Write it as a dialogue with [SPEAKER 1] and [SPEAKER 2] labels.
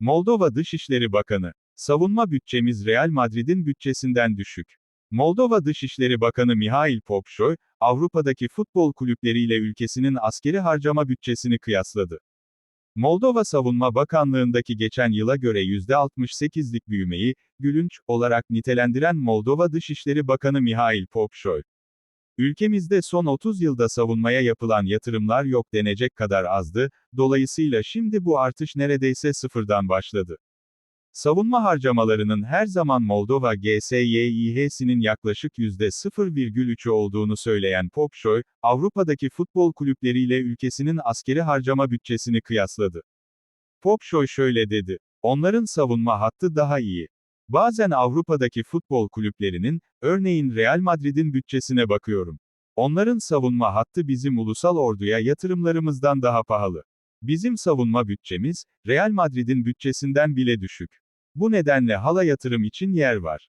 [SPEAKER 1] Moldova Dışişleri Bakanı. Savunma bütçemiz Real Madrid'in bütçesinden düşük. Moldova Dışişleri Bakanı Mihail Popşoy, Avrupa'daki futbol kulüpleriyle ülkesinin askeri harcama bütçesini kıyasladı. Moldova Savunma Bakanlığındaki geçen yıla göre %68'lik büyümeyi, gülünç, olarak nitelendiren Moldova Dışişleri Bakanı Mihail Popşoy. Ülkemizde son 30 yılda savunmaya yapılan yatırımlar yok denecek kadar azdı, dolayısıyla şimdi bu artış neredeyse sıfırdan başladı. Savunma harcamalarının her zaman Moldova GSYİH'sinin yaklaşık %0,3'ü olduğunu söyleyen Popşoy, Avrupa'daki futbol kulüpleriyle ülkesinin askeri harcama bütçesini kıyasladı. Popşoy şöyle dedi. Onların savunma hattı daha iyi. Bazen Avrupa'daki futbol kulüplerinin, örneğin Real Madrid'in bütçesine bakıyorum. Onların savunma hattı bizim ulusal orduya yatırımlarımızdan daha pahalı. Bizim savunma bütçemiz, Real Madrid'in bütçesinden bile düşük. Bu nedenle hala yatırım için yer var.